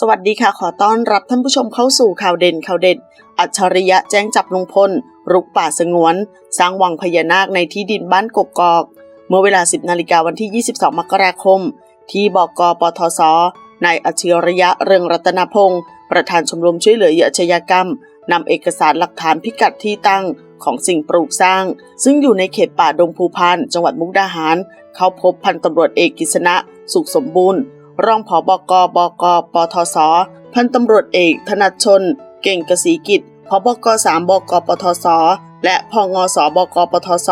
สวัสดีค่ะ ขอต้อนรับท่านผู้ชมเข้าสู่ข่าวเด่นข่าวเด็ด อัจฉริยะแจ้งจับลุงพล รุกป่าสงวน สร้างวังพญานาคในที่ดินบ้านกกอก เมื่อเวลา 10 นาฬิกาวันที่ 22 มกราคม ที่บกปทศนายอัจฉริยะเรืองรัตนพงศ์ประธานชมรมช่วยเหลือเหยื่ออาชญากรรมนำเอกสารหลักฐานพิกัดที่ตั้งของสิ่งปลูกสร้าง ซึ่งอยู่ในเขตป่าดงภูพาน จังหวัดมุกดาหาร เข้าพบพันตำรวจเอกกิษณะสุขสมบูรณ์ รองผอบกบกปทศพันตำรวจเอก ธนัชชน เก่งกษีกิจผบก3บกปทศและพงสบกปทศ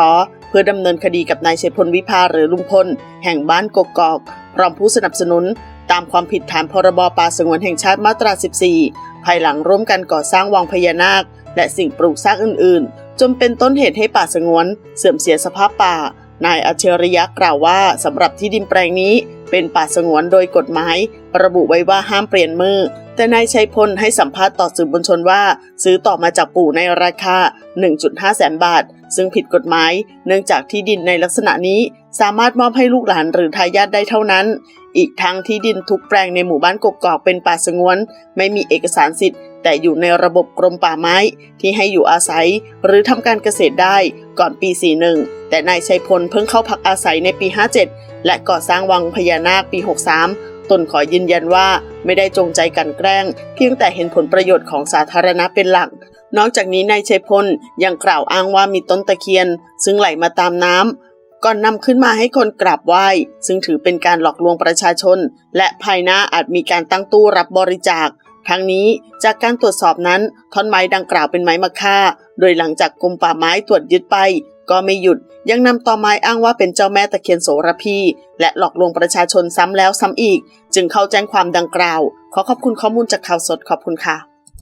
เพื่อดำเนินคดีกับนายชัยพลวิภาหรือลุงพล แห่งบ้านกกอกพร้อมผู้สนับสนุน ตามความผิดฐานพรบป่าสงวนแห่งชาติมาตรา 14 ภายหลังร่วมกันก่อสร้างวังพญานาค และสิ่งปลูกสร้างอื่น ๆ จนเป็นต้นเหตุให้ป่าสงวน เสื่อมเสียสภาพป่า นายอัจฉริยะกล่าวว่าสำหรับที่ดินแปลงนี้ เป็นป่าสงวนโดยกฎหมาย ระบุไว้ว่าห้ามเปลี่ยนมือ แต่นายชัยพลให้สัมภาษณ์ต่อสื่อมวลชนว่า ซื้อต่อมาจากปู่ในราคา 1.5 แสนบาท ซึ่งผิดกฎหมาย เนื่องจากที่ดินในลักษณะนี้ สามารถมอบให้ลูกหลานหรือทายาทได้เท่านั้น อีกทั้งที่ดินทุกแปลงในหมู่บ้านกกอกเป็นป่าสงวน ไม่มีเอกสารสิทธิ์ แต่อยู่ในระบบกรมป่าไม้ที่ให้อยู่อาศัยหรือทำการเกษตรได้ก่อนปี 41 แต่นายชัยพลเพิ่งเข้าพักอาศัยในปี 57 และก่อสร้างวังพญานาคปี 63 ตนขอยืนยันว่าไม่ได้จงใจกันแกล้ง เพียงแต่เห็นผลประโยชน์ของสาธารณะเป็นหลัก นอกจากนี้นายชัยพลยังกล่าวอ้างว่ามีต้นตะเคียน ซึ่งไหลมาตามน้ำก่อนนำขึ้นมาให้คนกราบไหว้ ซึ่งถือเป็นการหลอกลวงประชาชน และภายหน้าอาจมีการตั้งตู้รับบริจาค ทั้งนี้จากการตรวจสอบนั้นท่อนไม้ดังกล่าวเป็นไม้มะค่า โดยหลังจากกรมป่าไม้ตรวจยึดไป ก็ไม่หยุดยังนำต่อไม้อ้างว่าเป็นเจ้าแม่ตะเคียนโสระพีและหลอกลวงประชาชนซ้ำแล้วซ้ำอีก จึงเข้าแจ้งความดังกล่าว ขอขอบคุณข้อมูลจากข่าวสดขอบคุณค่ะ